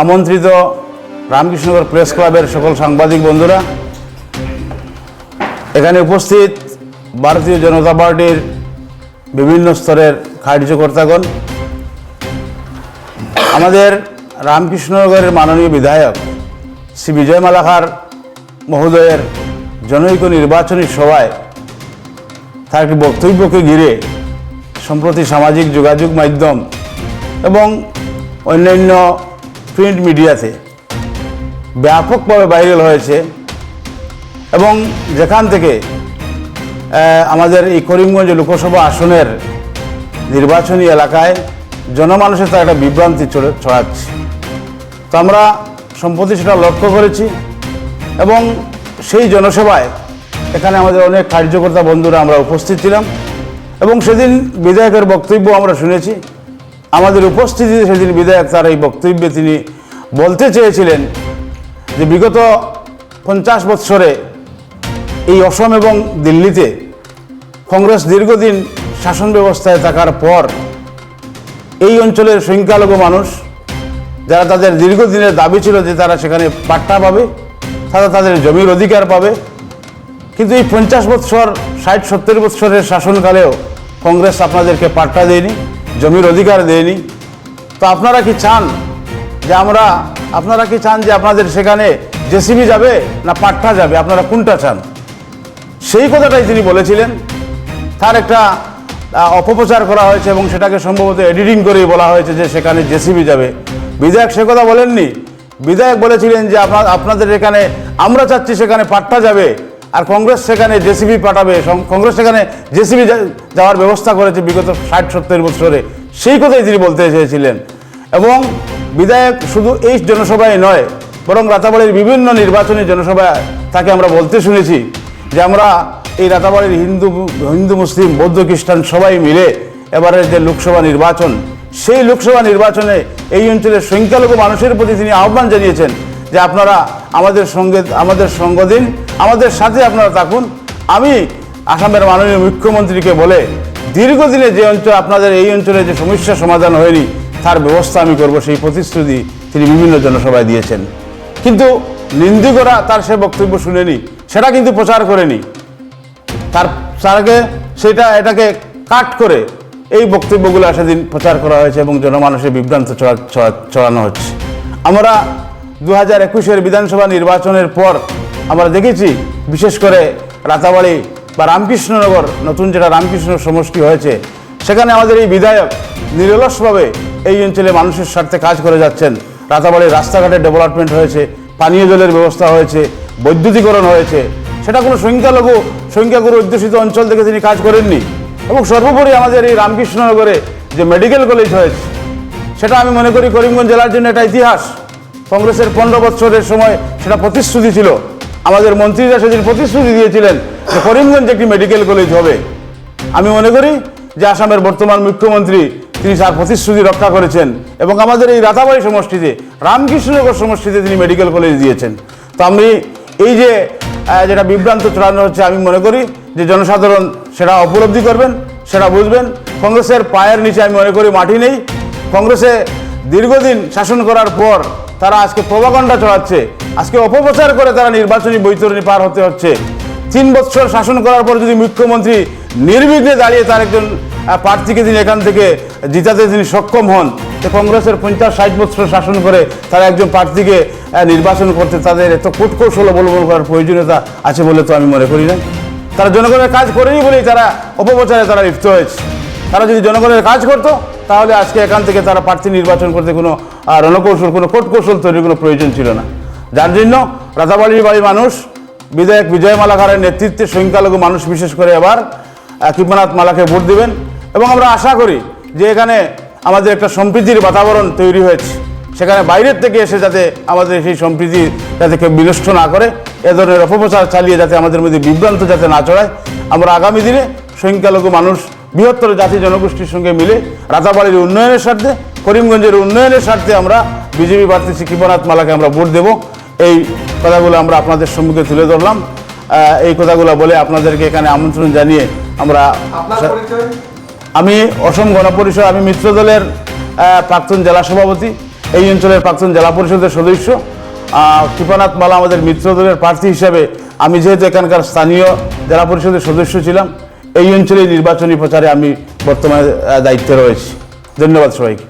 আমন্ত্রিত রামকৃষ্ণনগর প্রেস ক্লাবের সকল সাংবাদিক বন্ধুরা। এখানে উপস্থিত ভারতীয় জনতা পার্টির বিভিন্ন স্তরের কার্যকর্তাগণ। আমাদের রামকৃষ্ণনগরের মাননীয় বিধায়ক শ্রী বিজয় মালাকার মহোদয়ের জনৈক নির্বাচনী সভায় তার একটি বক্তব্যকে ঘিরে সম্প্রতি সামাজিক যোগাযোগ মাধ্যম এবং অন্যান্য প্রিন্ট মিডিয়াতে ব্যাপকভাবে ভাইরাল হয়েছে এবং যেখান থেকে আমাদের এই করিমগঞ্জ লোকসভা আসনের নির্বাচনী এলাকায় জনমানুষের তার একটা বিভ্রান্তি ছড়ে- ছড়াচ্ছে। তো আমরা সম্প্রতি সেটা লক্ষ্য করেছি এবং সেই জনসভায় এখানে আমাদের অনেক কার্যকর্তা বন্ধুরা আমরা উপস্থিত ছিলাম এবং সেদিন বিধায়কের বক্তব্য আমরা শুনেছি। আমাদের উপস্থিতিতে সেদিন বিধায়ক তার এই বক্তব্যে তিনি বলতে চেয়েছিলেন যে বিগত পঞ্চাশ বৎসরে এই অসম এবং দিল্লিতে কংগ্রেস দীর্ঘদিন শাসন ব্যবস্থায় থাকার পর এই অঞ্চলের সংখ্যালঘু মানুষ, যারা তাদের দীর্ঘদিনের দাবি ছিল যে তারা সেখানে পাট্টা পাবে, তারা তাদের জমির অধিকার পাবে, কিন্তু এই পঞ্চাশ বৎসর, ষাট, সত্তর বৎসরের শাসনকালেও কংগ্রেস আপনাদেরকে পাট্টা দেয়নি। জমির অধিকার দেয়নি। তো আপনারা কি চান যে আমরা, আপনারা কি চান যে আপনাদের সেখানে জেসিবি যাবে না পাট্টা যাবে? আপনারা কোনটা চান? সেই কথাটাই তিনি বলেছিলেন। তার একটা অপপ্রচার করা হয়েছে এবং সেটাকে সম্ভবত এডিটিং করেই বলা হয়েছে যে সেখানে জেসিবি যাবে। বিধায়ক সে কথা বলেননি। বিধায়ক বলেছিলেন যে আপনাদের এখানে, আমরা চাচ্ছি সেখানে পাট্টা যাবে। আর কংগ্রেস সেখানে জেসিবি পাঠাবে কংগ্রেস সেখানে জেসিবি যাওয়ার ব্যবস্থা করেছে বিগত ষাট, সত্তর বছরে। সেই কথাই তিনি বলতে চেয়েছিলেন। এবং বিধায়ক শুধু এই জনসভায় নয়, বরং রাতাবাড়ির বিভিন্ন নির্বাচনী জনসভায় তাকে আমরা বলতে শুনেছি যে আমরা এই রাতাবাড়ির হিন্দু হিন্দু, মুসলিম, বৌদ্ধ, খ্রিস্টান সবাই মিলে এবারের যে লোকসভা নির্বাচন, সেই লোকসভা নির্বাচনে এই অঞ্চলের সংখ্যালঘু মানুষের প্রতি তিনি আহ্বান জানিয়েছেন যে আপনারা আমাদের সঙ্গে, আমাদের সঙ্গ দিন আমাদের সাথে আপনারা থাকুন। আমি আসামের মাননীয় মুখ্যমন্ত্রীকে বলে দীর্ঘদিনে যে অঞ্চল, আপনাদের এই অঞ্চলে যে সমস্যা সমাধান হয়নি, তার ব্যবস্থা আমি করব, সেই প্রতিশ্রুতি তিনি বিভিন্ন জনসভায় দিয়েছেন। কিন্তু নিন্দিকরা তার সে বক্তব্য শুনেনি, সেটা কিন্তু প্রচার করেনি। তার তারকে সেটা, এটাকে কাট করে এই বক্তব্যগুলো সেদিন প্রচার করা হয়েছে এবং জনমানুষে বিভ্রান্ত ছড়া- ছড়া- ছড়ানো হচ্ছে। আমরা দু হাজার একুশের বিধানসভা নির্বাচনের পর আমরা দেখেছি, বিশেষ করে রাতাবাড়ি বা রামকৃষ্ণনগর, নতুন যেটা রামকৃষ্ণ সমষ্টি হয়েছে, সেখানে আমাদের এই বিধায়ক নিরলসভাবে এই অঞ্চলে মানুষের স্বার্থে কাজ করে যাচ্ছেন। রাতাবাড়ির রাস্তাঘাটের ডেভেলপমেন্ট হয়েছে, পানীয় জলের ব্যবস্থা হয়েছে, বৈদ্যুতিকরণ হয়েছে। সেটা কোনো সংখ্যালঘু, সংখ্যাগুরু অধ্যুষিত অঞ্চল থেকে তিনি কাজ করেননি। এবং সর্বোপরি আমাদের এই রামকৃষ্ণনগরে যে মেডিকেল কলেজ হয়েছে, সেটা আমি মনে করি করিমগঞ্জ জেলার জন্য এটা ইতিহাস। কংগ্রেসের পনেরো বছরের সময় সেটা প্রতিশ্রুতি ছিল। আমাদের মন্ত্রীরা সেদিন প্রতিশ্রুতি দিয়েছিলেন যে করিমগঞ্জে একটি মেডিকেল কলেজ হবে। আমি মনে করি যে আসামের বর্তমান মুখ্যমন্ত্রী, তিনি তার প্রতিশ্রুতি রক্ষা করেছেন এবং আমাদের এই রাতাবাড়ি সমষ্টিতে, রামকৃষ্ণনগর সমষ্টিতে তিনি মেডিকেল কলেজ দিয়েছেন। তো আমি এই যে যেটা বিভ্রান্ত চড়ানো হচ্ছে, আমি মনে করি যে জনসাধারণ সেটা উপলব্ধি করবেন, সেটা বুঝবেন। কংগ্রেসের পায়ের নিচে আমি মনে করি মাটি নেই। কংগ্রেসে দীর্ঘদিন শাসন করার পর তারা আজকে প্রভাকাণ্ডা চড়াচ্ছে আজকে অপপ্রচার করে তারা নির্বাচনী বৈতরণী পার হতে হচ্ছে। তিন বছর শাসন করার পর যদি মুখ্যমন্ত্রী নির্বিঘ্নে দাঁড়িয়ে তার একজন প্রার্থীকে তিনি এখান থেকে জিতাতে তিনি সক্ষম হন কংগ্রেসের পঞ্চাশ ষাট বছর শাসন করে তারা একজন প্রার্থীকে নির্বাচন করতে তাদের এত কূটকৌশল অবলম্বন করার প্রয়োজনীয়তা আছে বলে তো আমি মনে করি না। তারা জনগণের কাজ করেনি বলেই তারা অপপ্রচারে তারা লিপ্ত হয়েছে। তারা যদি জনগণের কাজ করতো তাহলে আজকে এখান থেকে তারা প্রার্থী নির্বাচন করতে কোনো রণকৌশল, কোনো কৌশল তৈরির কোনো প্রয়োজন ছিল না। যার জন্য রাতাবাড়ির বাড়ির মানুষ, বিধায়ক বিজয় মালাকারের নেতৃত্বে সংখ্যালঘু মানুষ বিশেষ করে এবার কৃপনাথ মালাকে ভোট দিবেন। এবং আমরা আশা করি যে এখানে আমাদের একটা সম্প্রীতির বাতাবরণ তৈরি হয়েছে। সেখানে বাইরের থেকে এসে যাতে আমাদের সেই সম্প্রীতি যাতে কেউ বিনষ্ট না করে, এ ধরনের অপপ্রচার চালিয়ে যাতে আমাদের মধ্যে বিভ্রান্ত যাতে না চড়ায় আমরা আগামী দিনে সংখ্যালঘু মানুষ বৃহত্তর জাতি জনগোষ্ঠীর সঙ্গে মিলে রাতাবাড়ির উন্নয়নের স্বার্থে করিমগঞ্জের উন্নয়নের স্বার্থে আমরা বিজেপি প্রার্থী সিকিপনাথ মালাকে আমরা ভোট দেব। এই কথাগুলো আমরা আপনাদের সম্মুখে তুলে ধরলাম। এই কথাগুলো বলে আপনাদেরকে এখানে আমন্ত্রণ জানিয়ে আমরা আমি অসম গণপরিষদ আমি মিত্র দলের প্রাক্তন জেলা সভাপতি এই অঞ্চলের প্রাক্তন জেলা পরিষদের সদস্য। কৃপানাথ মালা আমাদের মিত্র দলের প্রার্থী হিসাবে আমি যেহেতু এখানকার স্থানীয় জেলা পরিষদের সদস্য ছিলাম এই অঞ্চলে নির্বাচনী প্রচারে আমি বর্তমানে দায়িত্বে রয়েছি। ধন্যবাদ সবাইকে।